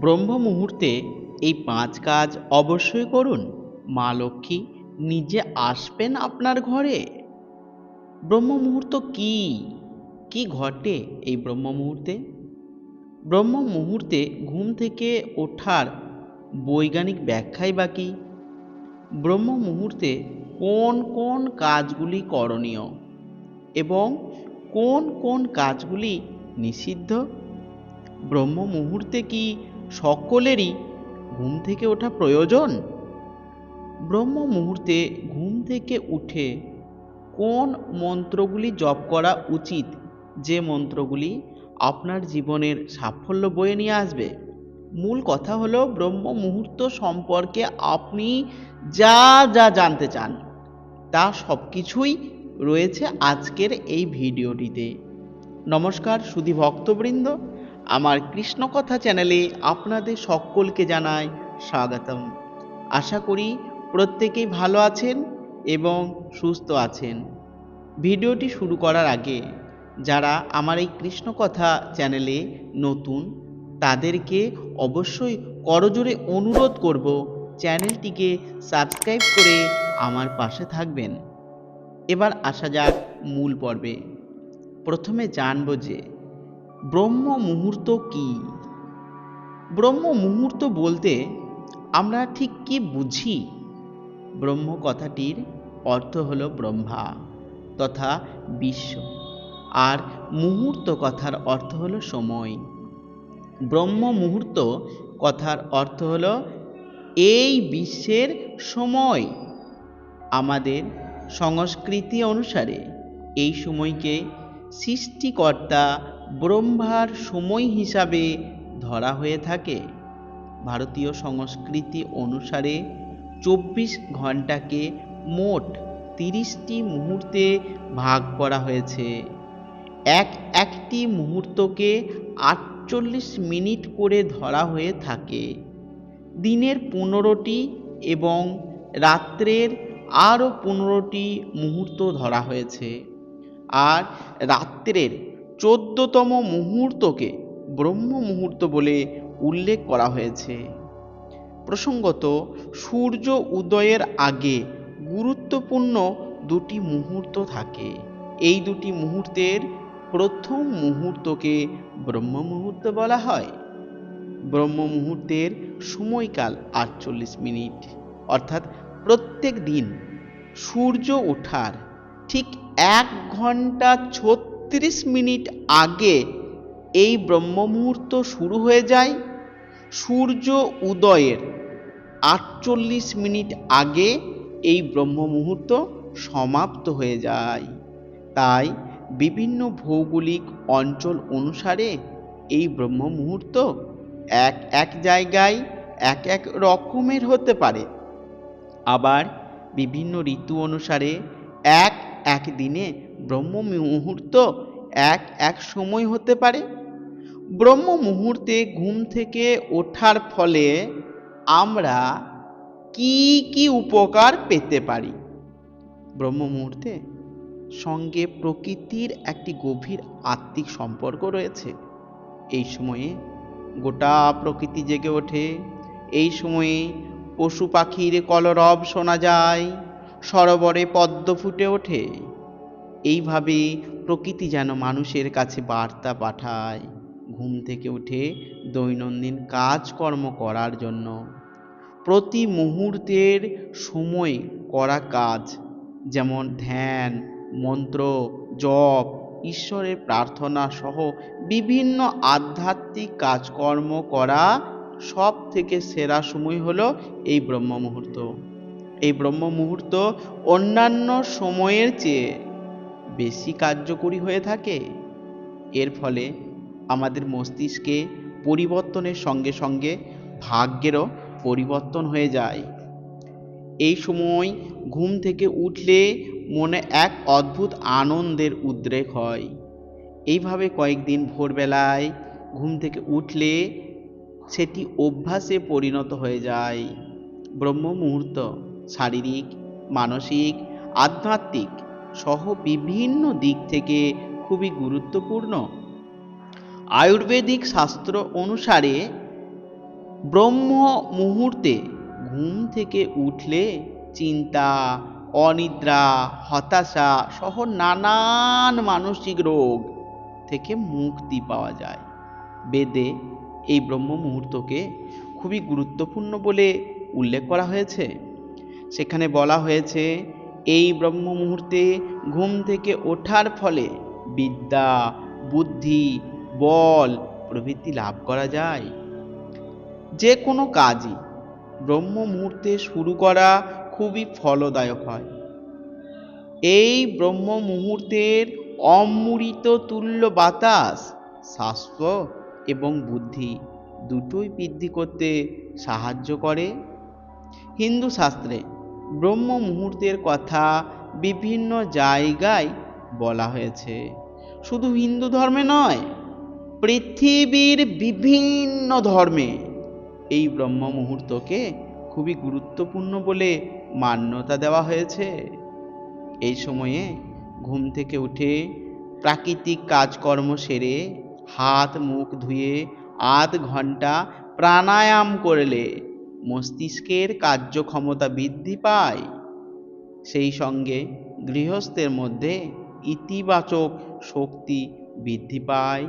ব্রহ্ম মুহূর্তে এই পাঁচ কাজ অবশ্যই করুন। মা লক্ষ্মী নিজে আসবেন আপনার ঘরে। ব্রহ্ম মুহূর্ত কি? কি ঘটে এই ব্রহ্ম মুহূর্তে ব্রহ্ম মুহূর্তে ঘুম থেকে ওঠার বৈজ্ঞানিক ব্যাখ্যাই বা কী? ব্রহ্ম মুহূর্তে কোন কোন কাজগুলি করণীয় এবং কোন কোন কাজগুলি নিষিদ্ধ? ব্রহ্ম মুহূর্তে কি সকলেরই ঘুম থেকে ওঠা প্রয়োজন? ব্রহ্ম মুহূর্তে ঘুম থেকে উঠে কোন মন্ত্রগুলি জপ করা উচিত? যে মন্ত্রগুলি আপনার জীবনের সাফল্য বয়ে নিয়ে আসবে। মূল কথা হলো ব্রহ্ম মুহূর্ত সম্পর্কে আপনি যা যা জানতে চান, তা সব কিছুই রয়েছে আজকের এই ভিডিওটিতে। নমস্কার সুধী ভক্তবৃন্দ আমার কৃষ্ণকথা চ্যানেলে আপনাদের সকলকে জানাই স্বাগতম। আশা করি প্রত্যেকেই ভালো আছেন এবং সুস্থ আছেন। ভিডিওটি শুরু করার আগে যারা আমার এই কৃষ্ণকথা চ্যানেলে নতুন, তাদেরকে অবশ্যই করজোরে অনুরোধ করব চ্যানেলটিকে সাবস্ক্রাইব করে আমার পাশে থাকবেন। এবার আসা যাক মূল পর্বে। প্রথমে জানব যে ব্রহ্ম মুহূর্ত কি? ব্রহ্ম মুহূর্ত বলতে আমরা ঠিক কি বুঝি? ব্রহ্ম কথাটির অর্থ হল ব্রহ্মা তথা বিশ্ব। আর মুহূর্ত কথার অর্থ হল সময়। ব্রহ্ম মুহূর্ত কথার অর্থ হল এই বিশ্বের সময়। আমাদের সংস্কৃতি অনুসারে এই সময়কে সৃষ্টিকর্তা ব্রহ্মার সময় হিসাবে ধরা হয়ে থাকে। ভারতীয় সংস্কৃতি অনুসারে চব্বিশ ঘন্টাকে মোট তিরিশটি মুহূর্তে ভাগ করা হয়েছে। এক একটি মুহূর্তকে আটচল্লিশ মিনিট করে ধরা হয়ে থাকে। দিনের পনেরোটি এবং রাত্রের আরও পনেরোটি মুহূর্ত ধরা হয়েছে। আর রাত্রের চোদ্দতম মুহূর্তকে ব্রহ্ম মুহূর্ত বলে উল্লেখ করা হয়েছে। প্রসঙ্গত, সূর্য উদয়ের আগে গুরুত্বপূর্ণ দুটি মুহূর্ত থাকে। এই দুটি মুহূর্তের প্রথম মুহূর্তকে ব্রহ্ম মুহূর্ত বলা হয়। ব্রহ্ম মুহূর্তের সময়কাল আটচল্লিশ মিনিট। অর্থাৎ প্রত্যেক দিন সূর্য ওঠার ঠিক এক ঘণ্টা ছত্রিশ মিনিট আগে এই ব্রহ্ম মুহূর্ত শুরু হয়ে যায় সূর্য উদয়ের। আটচল্লিশ মিনিট আগে এই ব্রহ্ম মুহূর্ত সমাপ্ত হয়ে যায়। তাই বিভিন্ন ভৌগোলিক অঞ্চল অনুসারে এই ব্রহ্ম মুহূর্ত এক এক জায়গায় এক এক রকমের হতে পারে। আবার বিভিন্ন ঋতু অনুসারে এক এক দিনে ব্রহ্ম মুহূর্ত এক এক সময় হতে পারে। ব্রহ্ম মুহূর্তে ঘুম থেকে ওঠার ফলে আমরা কি কি উপকার পেতে পারি? ব্রহ্ম মুহূর্তে সঙ্গে প্রকৃতির একটি গভীর আত্মিক সম্পর্ক রয়েছে। এই সময়ে গোটা প্রকৃতি জেগে ওঠে। এই সময়ে পশু পাখির কলরব শোনা যায়। সরোবরে পদ্ম ফুটে ওঠে। এইভাবে প্রকৃতি যেন মানুষের কাছে বার্তা পাঠায়। ঘুম থেকে উঠে দৈনন্দিন কাজকর্ম করার জন্য। প্রতি মুহূর্তের সময় করা কাজ, যেমন ধ্যান, মন্ত্র, জপ, ঈশ্বরের প্রার্থনা সহ বিভিন্ন আধ্যাত্মিক কাজকর্ম করা সব থেকে সেরা সময় হলো এই ব্রহ্ম মুহূর্ত এই ব্রহ্ম মুহূর্ত অন্যান্য সময়ের চেয়ে বেশি কার্যকরী হয়ে থাকে। এর ফলে আমাদের মস্তিষ্কে পরিবর্তনের সঙ্গে সঙ্গে ভাগ্যেরও পরিবর্তন হয়ে যায়। এই সময় ঘুম থেকে উঠলে মনে এক অদ্ভুত আনন্দের উদ্রেক হয়। এইভাবে কয়েকদিন ভোরবেলায় ঘুম থেকে উঠলে সেটি অভ্যাসে পরিণত হয়ে যায়। ব্রহ্ম মুহূর্ত শারীরিক, মানসিক, আধ্যাত্মিক সহ বিভিন্ন দিক থেকে খুবই গুরুত্বপূর্ণ। আয়ুর্বেদিক শাস্ত্র অনুসারে ব্রহ্ম মুহূর্তে ঘুম থেকে উঠলে চিন্তা, অনিদ্রা, হতাশা সহ নানান মানসিক রোগ থেকে মুক্তি পাওয়া যায়। বেদে এই ব্রহ্ম মুহূর্তকে খুবই গুরুত্বপূর্ণ বলে উল্লেখ করা হয়েছে। সেখানে বলা হয়েছে, এই ব্রহ্ম মুহূর্তে ঘুম থেকে ওঠার ফলে বিদ্যা, বুদ্ধি, বল প্রভৃতি লাভ করা যায়। যে কোনো কাজই ব্রহ্ম মুহূর্তে শুরু করা খুবই ফলদায়ক হয়। এই ব্রহ্ম মুহূর্তের অমৃত তুল্য বাতাস, স্বাস্থ্য এবং বুদ্ধি দুটোই বৃদ্ধি করতে সাহায্য করে। হিন্দু শাস্ত্রে ব্রহ্ম মুহূর্তের কথা বিভিন্ন জায়গায় বলা হয়েছে। শুধু হিন্দু ধর্মে নয়, পৃথিবীর বিভিন্ন ধর্মে এই ব্রহ্ম মুহূর্তকে খুবই গুরুত্বপূর্ণ বলে মান্যতা দেওয়া হয়েছে। এই সময়ে ঘুম থেকে উঠে প্রাকৃতিক কাজকর্ম সেরে হাত মুখ ধুয়ে আধ ঘণ্টা প্রাণায়াম করলে মস্তিষ্কের কার্যক্ষমতা বৃদ্ধি পায়। সেই সঙ্গে গৃহস্থের মধ্যে ইতিবাচক শক্তি বৃদ্ধি পায়,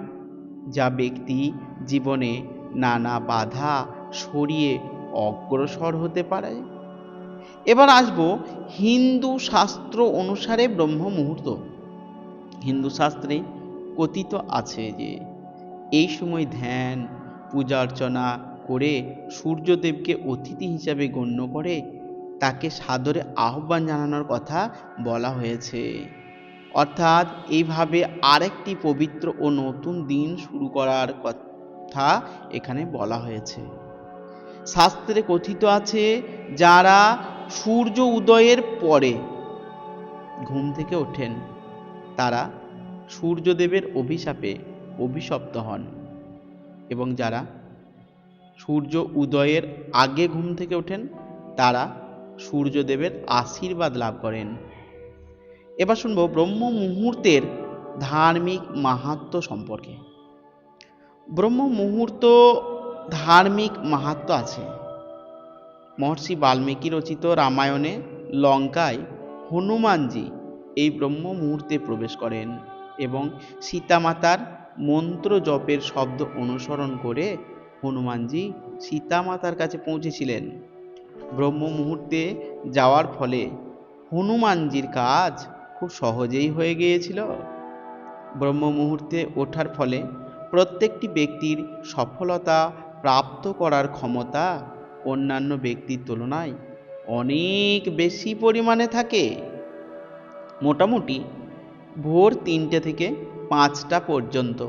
যা ব্যক্তি জীবনে নানা বাধা সরিয়ে অগ্রসর হতে পারে। এবার আসব হিন্দু শাস্ত্র অনুসারে ব্রহ্ম মুহূর্ত। হিন্দু শাস্ত্রে কথিত আছে যে, এই সময় ধ্যান, পূজা অর্চনা করে সূর্যদেবকে অতিথি হিসাবে গণ্য করে তাকে সাদরে আহ্বান জানানোর কথা বলা হয়েছে। অর্থাৎ এইভাবে আরেকটি পবিত্র ও নতুন দিন শুরু করার কথা এখানে বলা হয়েছে। শাস্ত্রে কথিত আছে, যারা সূর্য উদয়ের পরে ঘুম থেকে ওঠেন, তারা সূর্যদেবের অভিশাপে অভিশপ্ত হন এবং যারা সূর্য উদয়ের আগে ঘুম থেকে ওঠেন, তারা সূর্যদেবের আশীর্বাদ লাভ করেন। এবার শুনব ব্রহ্ম মুহূর্তের ধার্মিক মাহাত্ম সম্পর্কে। ব্রহ্ম মুহূর্ত ধার্মিক মাহাত্ম আছে। মহর্ষি বাল্মীকি রচিত রামায়ণে লঙ্কায় হনুমানজি এই ব্রহ্ম মুহূর্তে প্রবেশ করেন এবং সীতামাতার মন্ত্র জপের শব্দ অনুসরণ করে হনুমানজি সীতামাতার কাছে পৌঁছেছিলেন। ব্রহ্ম মুহূর্তে যাওয়ার ফলে হনুমানজির কাজ খুব সহজেই হয়ে গিয়েছিল। ব্রহ্ম মুহূর্তে ওঠার ফলে প্রত্যেকটি ব্যক্তির সফলতা প্রাপ্ত করার ক্ষমতা অন্যান্য ব্যক্তির তুলনায় অনেক বেশি পরিমাণে থাকে। মোটামুটি ভোর তিনটে থেকে পাঁচটা পর্যন্ত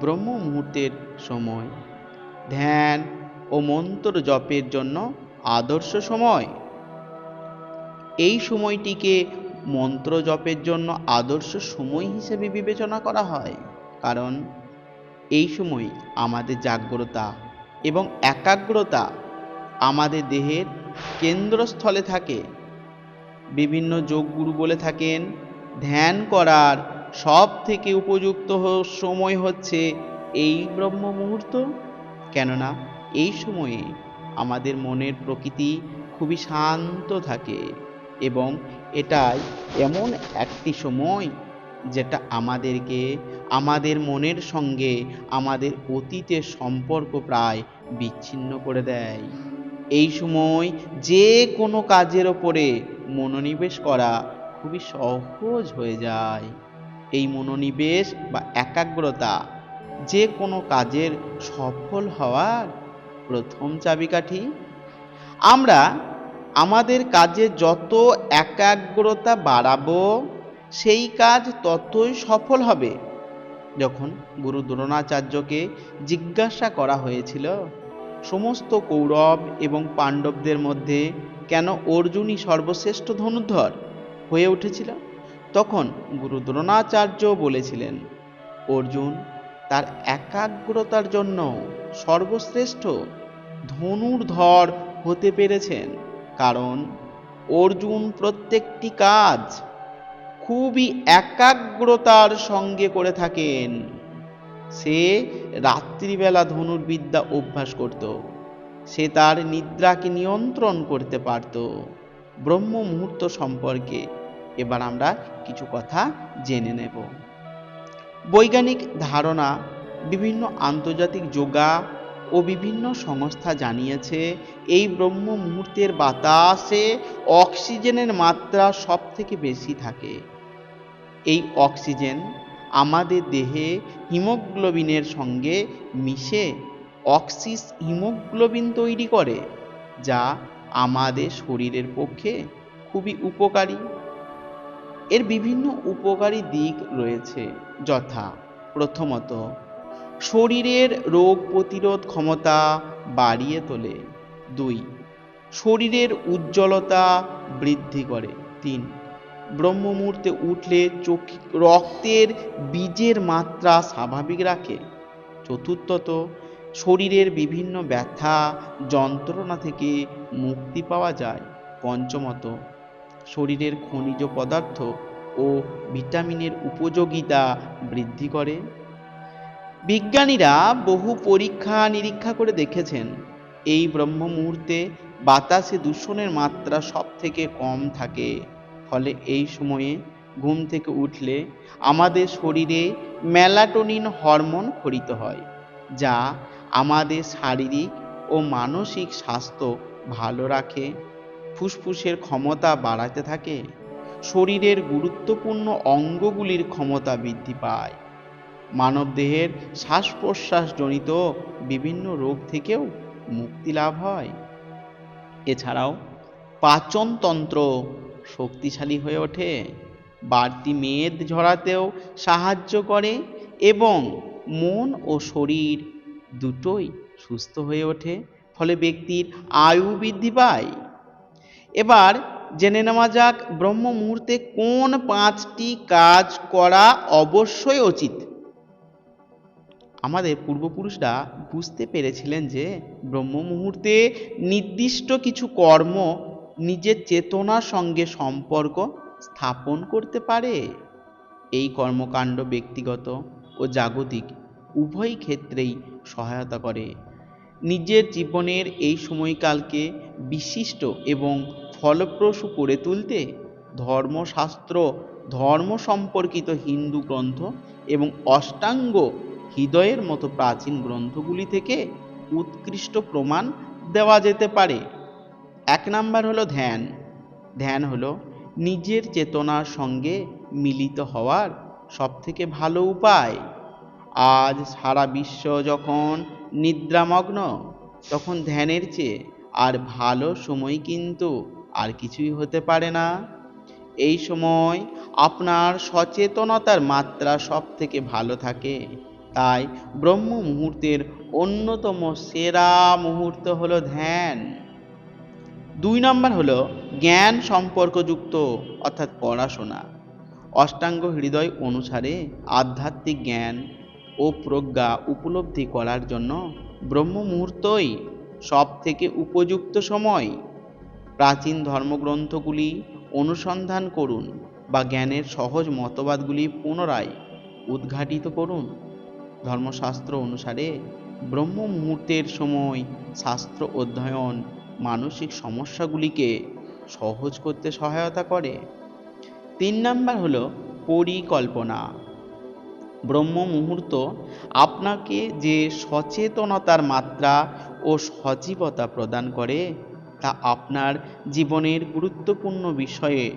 ব্রহ্ম মুহূর্তের সময় ধ্যান ও মন্ত্র জপের জন্য আদর্শ সময়। এই সময়টিকে মন্ত্র জপের জন্য আদর্শ সময় হিসেবে বিবেচনা করা হয়। কারণ এই সময় আমাদের জাগ্রতা এবং একাগ্রতা আমাদের দেহের কেন্দ্রস্থলে থাকে। বিভিন্ন যোগগুরু বলে থাকেন, ধ্যান করার সব থেকে উপযুক্ত সময় হচ্ছে এই ব্রহ্ম মুহূর্ত কেননা এই সময়ে আমাদের মনের প্রকৃতি খুবই শান্ত থাকে এবং এটাই এমন একটি সময় যেটা আমাদেরকে আমাদের মনের সঙ্গে আমাদের অতীতের সম্পর্ক প্রায় বিচ্ছিন্ন করে দেয়। এই সময় যে কোনো কাজের ওপরে মনোনিবেশ করা খুবই সহজ হয়ে যায়। এই মনোনিবেশ বা একাগ্রতা যে কোনো কাজের সফল হওয়ার প্রথম চাবিকাঠি। আমরা আমাদের কাজে যত একাগ্রতা বাড়াবো, সেই কাজ ততই সফল হবে। যখন গুরু দ্রোণাচার্যকে জিজ্ঞাসা করা হয়েছিল, সমস্ত কৌরব এবং পাণ্ডবদের মধ্যে কেন অর্জুনই সর্বশ্রেষ্ঠ ধনুর্ধর? হয়ে উঠেছিল। তখন গুরু দ্রোণাচার্য বলেছিলেন, অর্জুন তার একাগ্রতার জন্য সর্বশ্রেষ্ঠ ধনুর্ধর হতে পেরেছেন। কারণ অর্জুন প্রত্যেকটি কাজ খুবই একাগ্রতার সঙ্গে করে থাকেন। সে রাত্রিবেলা ধনুর্বিদ্যা অভ্যাস করত। সে তার নিদ্রাকে নিয়ন্ত্রণ করতে পারত। ব্রহ্ম মুহূর্ত সম্পর্কে এবার আমরা কিছু কথা জেনে নেব। বৈজ্ঞানিক ধারণা, বিভিন্ন আন্তর্জাতিক যোগা ও বিভিন্ন সংস্থা জানিয়েছে, এই ব্রহ্ম মুহূর্তের বাতাসে অক্সিজেনের মাত্রা সব থেকে বেশি থাকে। এই অক্সিজেন আমাদের দেহে হিমোগ্লোবিনের সঙ্গে মিশে অক্সিস হিমোগ্লোবিন তৈরি করে, যা আমাদের শরীরের পক্ষে খুবই উপকারী। এর বিভিন্ন উপকারী দিক রয়েছে। যথা, প্রথমত, শরীরের রোগ প্রতিরোধ ক্ষমতা বাড়িয়ে তোলে। দুই, শরীরের উজ্জ্বলতা বৃদ্ধি করে। তিন ব্রহ্ম মুহূর্তে উঠলে চোখ রক্তের বীজের মাত্রা স্বাভাবিক রাখে। চতুর্থত, শরীরের বিভিন্ন ব্যথা যন্ত্রণা থেকে মুক্তি পাওয়া যায়। পঞ্চমত শরীরের খনিজ পদার্থ ও ভিটামিনের উপযোগিতা বৃদ্ধি করে। বিজ্ঞানীরা বহু পরীক্ষা নিরীক্ষা করে দেখেছেন, এই ব্রহ্ম মুহূর্তে বাতাসে দূষণের মাত্রা সব থেকে কম থাকে। ফলে এই সময়ে ঘুম থেকে উঠলে আমাদের শরীরে মেলাটোনিন হরমোন খরিত হয়, যা আমাদের শারীরিক ও মানসিক স্বাস্থ্য ভালো রাখে। ফুসফুসের ক্ষমতা বাড়াতে থাকে। শরীরের গুরুত্বপূর্ণ অঙ্গগুলির ক্ষমতা বৃদ্ধি পায়। মানবদেহের শ্বাস প্রশ্বাসজনিত বিভিন্ন রোগ থেকেও মুক্তি লাভ হয়। এছাড়াও পাচনতন্ত্র শক্তিশালী হয়ে ওঠে। বাড়তি মেদ ঝরাতেও সাহায্য করে এবং মন ও শরীর দুটোই সুস্থ হয়ে ওঠে। ফলে ব্যক্তির আয়ু বৃদ্ধি পায়। এবার জেনে নেওয়া যাক ব্রহ্ম মুহূর্তে কোন পাঁচটি কাজ করা অবশ্যই উচিত। আমাদের পূর্বপুরুষরা বুঝতে পেরেছিলেন যে ব্রহ্ম মুহূর্তে নির্দিষ্ট কিছু কর্ম নিজের চেতনার সঙ্গে সম্পর্ক স্থাপন করতে পারে। এই কর্মকাণ্ড ব্যক্তিগত ও জাগতিক, উভয় ক্ষেত্রেই সহায়তা করে। নিজের জীবনের এই সময়কালকে বিশিষ্ট এবং ফলপ্রসূ করে তুলতে ধর্মশাস্ত্র, ধর্ম সম্পর্কিত হিন্দু গ্রন্থ এবং অষ্টাঙ্গ হৃদয়ের মতো প্রাচীন গ্রন্থগুলি থেকে উৎকৃষ্ট প্রমাণ দেওয়া যেতে পারে। এক নাম্বার হলো ধ্যান। ধ্যান হলো নিজের চেতনার সঙ্গে মিলিত হওয়ার সবথেকে ভালো উপায়। আজ সারা বিশ্ব যখন নিদ্রামগ্ন, তখন ধ্যানের চেয়ে আর ভালো সময় কিন্তু আর কিছুই হতে পারে না। এই সময় আপনার সচেতনতার মাত্রা সব থেকে ভালো থাকে। তাই ব্রহ্ম মুহূর্তের অন্যতম সেরা মুহূর্ত হলো ধ্যান। দুই নম্বর হলো জ্ঞান সম্পর্কযুক্ত, অর্থাৎ পড়াশোনা। অষ্টাঙ্গ হৃদয় অনুসারে আধ্যাত্মিক জ্ঞান ও প্রজ্ঞা উপলব্ধি করার জন্য ব্রহ্ম মুহূর্তই সব থেকে উপযুক্ত সময়। প্রাচীন ধর্মগ্রন্থগুলি অনুসন্ধান করুন বা জ্ঞানের সহজ মতবাদগুলি পুনরায় উদ্ঘাটিত করুন। ধর্মশাস্ত্র অনুসারে ব্রহ্ম মুহূর্তের সময় শাস্ত্র অধ্যয়ন মানসিক সমস্যাগুলিকে সহজ করতে সহায়তা করে। তিন নাম্বার হলো পরিকল্পনা। ব্রহ্ম মুহূর্ত আপনাকে যে সচেতনতার মাত্রা ও সজীবতা প্রদান করে তা আপনার জীবনের গুরুত্বপূর্ণ বিষয়ে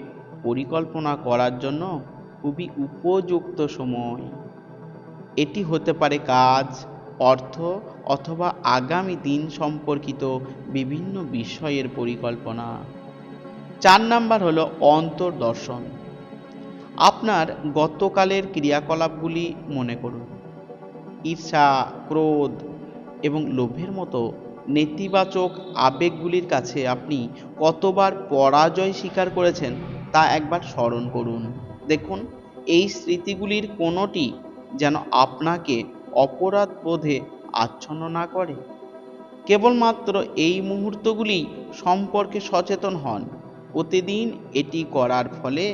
পরিকল্পনা করার জন্য খুবই উপযুক্ত সময়। এটি হতে পারে কাজ, অর্থ অথবা আগামী দিন সম্পর্কিত বিভিন্ন বিষয়ের পরিকল্পনা। চার নাম্বার হলো অন্তর্দর্শন। আপনার গতকালের ক্রিয়াকলাপগুলি মনে করুন। ঈর্ষা, ক্রোধ এবং লোভের মতো নেতিবাচক আবেগগুলির কাছে আপনি কতবার পরাজয় স্বীকার করেছেন তা একবার স্মরণ করুন। দেখুন, এই স্মৃতিগুলির কোনোটি যেন আপনাকে অপরাধ বোধে আচ্ছন্ন না করে। কেবলমাত্র এই মুহূর্তগুলি সম্পর্কে সচেতন হন। প্রতিদিন এটি করার ফলে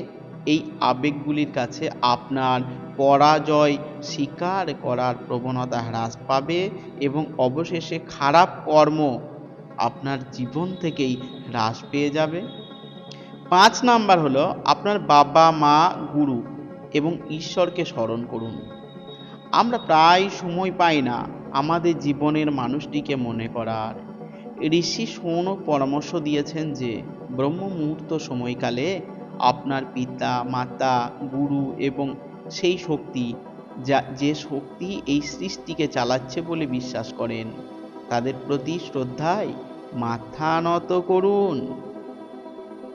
এই আবেগগুলির কাছে আপনার পরাজয় স্বীকার করার প্রবণতা হ্রাস পাবে এবং অবশেষে খারাপ কর্ম আপনার জীবন থেকেই হ্রাস পেয়ে যাবে। পাঁচ নাম্বার হলো আপনার বাবা, মা, গুরু এবং ঈশ্বরকে স্মরণ করুন। আমরা প্রায় সময় পাই না আমাদের জীবনের মানুষটিকে মনে করার। ঋষি সৌন পরামর্শ দিয়েছেন যে ব্রহ্ম মুহূর্ত সময়কালে আপনার পিতা, মাতা, গুরু এবং সেই শক্তি যা, যে শক্তি এই সৃষ্টিকে চালাচ্ছে বলে বিশ্বাস করেন। তাদের প্রতি শ্রদ্ধায় মাথা নত করুন।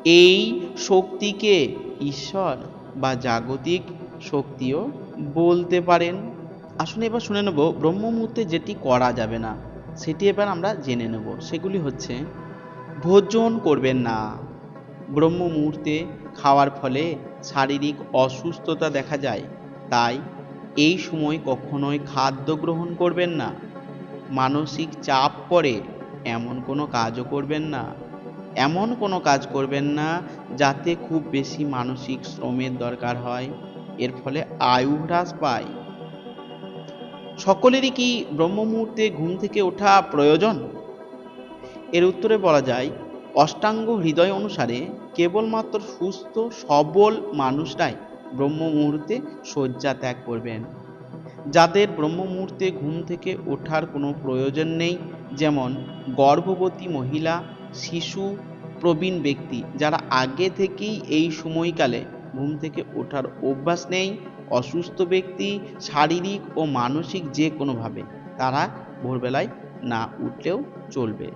এই শক্তিকে ঈশ্বর বা জাগতিক শক্তিও বলতে পারেন। আসলে এবার শুনে নেব ব্রহ্ম মুহূর্তে যেটি করা যাবে না, সেটি এবার আমরা জেনে নেব। সেগুলি হচ্ছে, ভোজন করবেন না। ব্রহ্ম মুহূর্তে খাওয়ার ফলে শারীরিক অসুস্থতা দেখা যায়। তাই এই সময় কখনোই খাদ্য গ্রহণ করবেন না। মানসিক চাপ পড়ে এমন কোনো কাজও করবেন না। এমন কোনো কাজ করবেন না যাতে খুব বেশি মানসিক শ্রমের দরকার হয়। এর ফলে আয়ু হ্রাস পায়। সকলেরই কি ব্রহ্ম মুহূর্তে ঘুম থেকে ওঠা প্রয়োজন? এর উত্তরে বলা যায় অষ্টাঙ্গ হৃদয় অনুসারে কেবলমাত্র সুস্থ, সবল মানুষরাই ব্রহ্ম মুহূর্তে শয্যা ত্যাগ করবেন। যাদের ব্রহ্ম মুহূর্তে ঘুম থেকে ওঠার কোনো প্রয়োজন নেই, যেমন গর্ভবতী মহিলা, শিশু, প্রবীণ ব্যক্তি, যারা আগে থেকেই এই সময়কালে ঘুম থেকে ওঠার অভ্যাস নেই, অসুস্থ ব্যক্তি, শারীরিক ও মানসিক যে কোনোভাবে, তারা ভোরবেলায় না উঠলেও চলবে।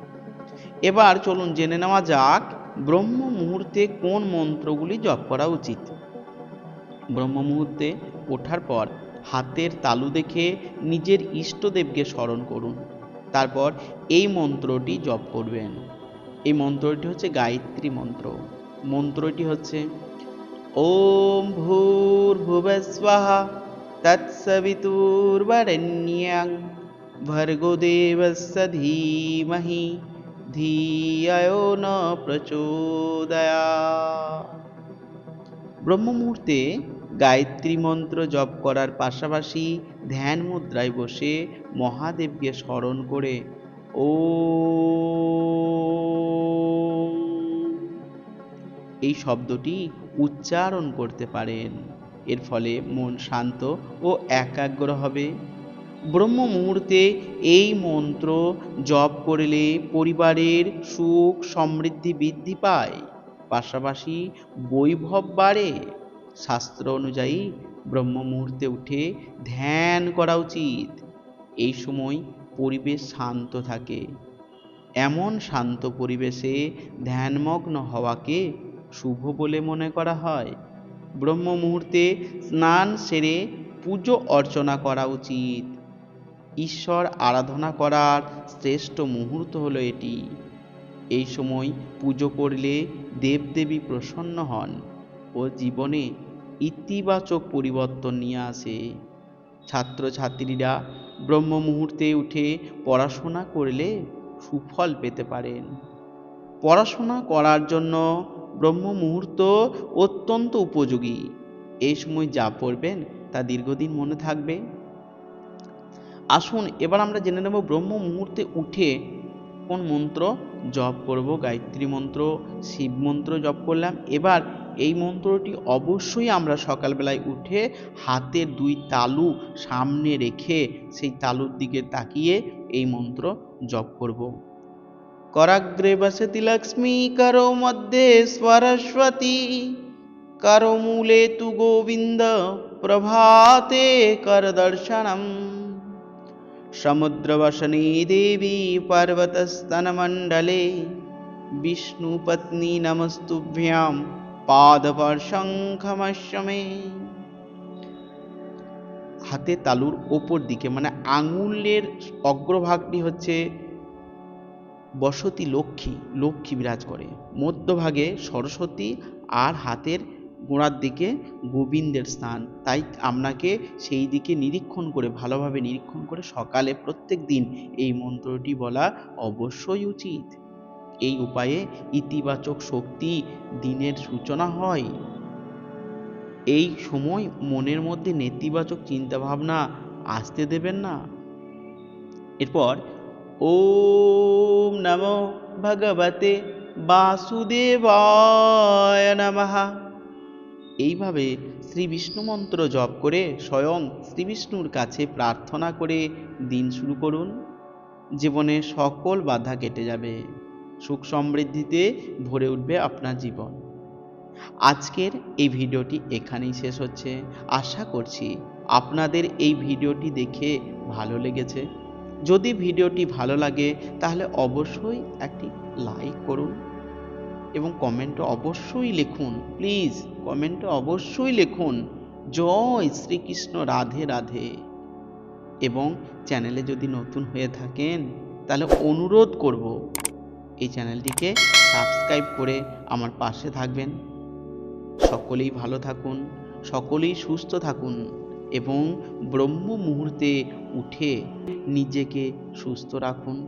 এবার চলুন জেনে নেওয়া যাক ব্রহ্ম মুহূর্তে কোন মন্ত্রগুলি জপ করা উচিত। ব্রহ্ম মুহূর্তে ওঠার পর হাতের তালু দেখে নিজের ইষ্টদেবকে স্মরণ করুন। তারপর এই মন্ত্রটি জপ করবেন। এই মন্ত্রটি হচ্ছে গায়ত্রী মন্ত্র। মন্ত্রটি হচ্ছে, ওম ভূর্ভুবস্বঃ তৎসবিতুর্বরেণ্যং ভর্গো দেবস্য ধীমহি। ধিয়ায় ন প্রচোদয়া। ব্রহ্ম মুহূর্তে গায়ত্রী মন্ত্র জপ করার পাশাপাশি ধ্যান মুদ্রায় বসে মহাদেবকে স্মরণ করে ও এই শব্দটি উচ্চারণ করতে পারেন। এর ফলে মন শান্ত ও একাগ্র হবে। ব্রহ্ম মুহূর্তে এই মন্ত্র জপ করলে পরিবারের সুখ সমৃদ্ধি বৃদ্ধি পায়। পাশাপাশি বৈভব বাড়ে। শাস্ত্র অনুযায়ী ব্রহ্ম মুহূর্তে উঠে ধ্যান করা উচিত। এই সময় পরিবেশ শান্ত থাকে। এমন শান্ত পরিবেশে ধ্যানমগ্ন হওয়াকে শুভ বলে মনে করা হয়। ব্রহ্ম মুহূর্তে স্নান সেরে পুজো অর্চনা করা উচিত। ঈশ্বর আরাধনা করার শ্রেষ্ঠ মুহূর্ত হলো এটি। এই সময় পুজো করলে দেবদেবী প্রসন্ন হন ও জীবনে ইতিবাচক পরিবর্তন নিয়ে আসে। ছাত্রছাত্রীরা ব্রহ্ম মুহূর্তে উঠে পড়াশোনা করলে সুফল পেতে পারেন। পড়াশোনা করার জন্য ব্রহ্ম মুহূর্ত অত্যন্ত উপযোগী। এই সময় যা পড়বেন তা দীর্ঘদিন মনে থাকবে। আসুন, এবার আমরা জেনে নেব ব্রহ্ম মুহূর্তে উঠে কোন মন্ত্র জপ করব। গায়ত্রী মন্ত্র, শিব মন্ত্র জপ করলাম। এবার এই মন্ত্রটি অবশ্যই আমরা সকালবেলায় উঠে হাতের দুই তালু সামনে রেখে সেই তালুর দিকে তাকিয়ে এই মন্ত্র জপ করব। করাগ্রে বসতি লক্ষ্মী, কারও মধ্যে সরস্বতী কারও মূলে তু গোবিন্দ, প্রভাতে করদর্শনম समुद्रवसने देवी पर्वतस्तनमण्डले विष्णुपत्नी नमस्तुभ्यां পাদপর্শঙ্খমশ্বমে হাতে তালুর ওপর দিকে মানে আঙুলের অগ্রভাগটি হচ্ছে বসতি লক্ষ্মী লক্ষ্মী বিরাজ করে মধ্যভাগে সরস্বতী আর হাতের গোড়ার দিকে গোবিন্দের স্থান। তাই আপনাকে সেই দিকে নিরীক্ষণ করে, ভালোভাবে নিরীক্ষণ করে সকালে প্রত্যেক দিন এই মন্ত্রটি বলা অবশ্যই উচিত। এই উপায়ে ইতিবাচক শক্তি দিনের সূচনা হয়। এই সময় মনের মধ্যে নেতিবাচক চিন্তাভাবনা আসতে দেবেন না। এরপর, ওম নমো ভগবতে বাসুদেবায় নমঃ। এইভাবে শ্রী বিষ্ণু মন্ত্র জপ করে স্বয়ং শ্রী বিষ্ণুর কাছে প্রার্থনা করে দিন শুরু করুন। জীবনে সকল বাধা কেটে যাবে। সুখ সমৃদ্ধিতে ভরে উঠবে আপনার জীবন। আজকের এই ভিডিওটি এখানেই শেষ হচ্ছে। আশা করছি আপনাদের এই ভিডিওটি দেখে ভালো লেগেছে। যদি ভিডিওটি ভালো লাগে তাহলে অবশ্যই একটি লাইক করুন। এবং কমেন্টে অবশ্যই লিখুন প্লিজ কমেন্টে অবশ্যই লিখুন, জয় শ্রীকৃষ্ণ রাধে রাধে। এবং চ্যানেলে যদি নতুন হয়ে থাকেন, তাহলে অনুরোধ করব, এই চ্যানেলটিকে সাবস্ক্রাইব করে আমার পাশে থাকবেন। সকলেই ভালো থাকুন, সকলেই সুস্থ থাকুন এবং ব্রহ্ম মুহূর্তে উঠে নিজেকে সুস্থ রাখুন।